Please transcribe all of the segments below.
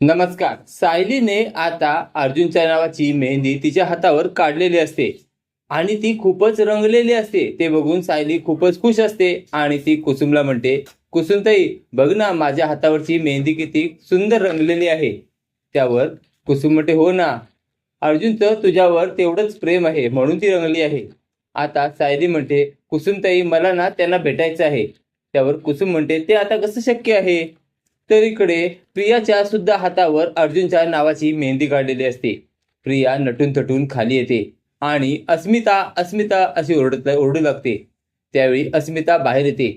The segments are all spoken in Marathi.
नमस्कार. सायलीने आता अर्जुनच्या नावाची मेहंदी तिच्या हातावर काढलेली असते. आणि ती खूपच रंगलेली असते. ते बघून सायली खूपच खुश असते आणि ती कुसुमला म्हणते कुसुमताई बघ ना माझ्या हातावरची मेहंदी किती सुंदर रंगलेली आहे. त्यावर कुसुम म्हणते हो ना. अर्जुनचं तुझ्यावर तेवढंच प्रेम आहे म्हणून ती रंगली आहे. आता सायली म्हणते कुसुमताई मला ना त्यांना भेटायचं आहे. त्यावर कुसुम म्हणते ते आता कसं शक्य आहे? तर इकडे प्रियाच्या सुद्धा हातावर अर्जुनच्या नावाची मेहंदी काढलेली असते. प्रिया नटून थटून खाली येते आणि अस्मिता अस्मिता अशी ओरडत ओरडू लागते. त्यावेळी अस्मिता बाहेर येते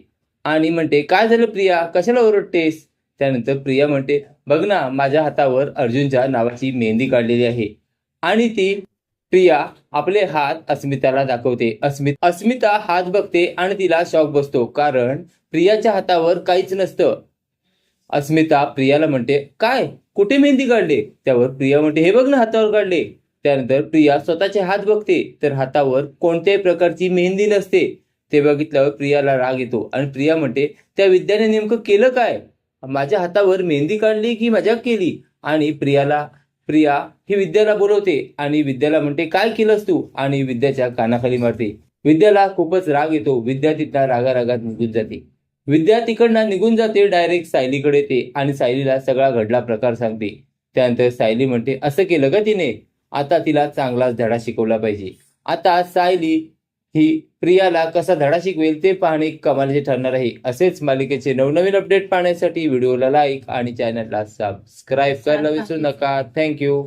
आणि म्हणते काय झालं प्रिया? कशाला ओरडतेस? त्यानंतर प्रिया म्हणते बघ ना माझ्या हातावर अर्जुनच्या नावाची मेहंदी काढलेली आहे. आणि ती प्रिया आपले हात अस्मिताला दाखवते. अस्मित अस्मिता हात बघते आणि तिला शॉक बसतो कारण प्रियाच्या हातावर काहीच नसतं. अस्मिता प्रियाला म्हणते काय? कुठे मेहंदी काढले? त्यावर प्रिया म्हणते हे बघ ना हातावर काढले. त्यानंतर प्रिया स्वतःचे हात बघते तर हातावर कोणत्याही प्रकारची मेहंदी नसते. ते बघितल्यावर प्रियाला राग येतो आणि प्रिया म्हणते त्या विद्याने नेमकं केलं काय? माझ्या हातावर मेहंदी काढली की मजा केली? आणि प्रियाला प्रिया ही विद्याला बोलवते आणि विद्याला म्हणते काय केलंस तू? आणि विद्याच्या कानाखाली मारते. विद्याला खूपच राग येतो. विद्या तिथला रागारागात निघून जाते. विद्या तिकडनं निघून जाते डायरेक्ट सायलीकडे येते आणि सायलीला सगळा घडला प्रकार सांगते. त्यानंतर सायली म्हणते असं केलं का तिने? आता तिला चांगलाच धडा शिकवला पाहिजे. आता सायली ही प्रियाला कसा धडा शिकवेल ते पाहणे कमालीचे ठरणार आहे. असेच मालिकेचे नवनवीन अपडेट पाहण्यासाठी व्हिडिओला लाईक आणि चॅनलला सबस्क्राईब करायला विसरू नका. थँक्यू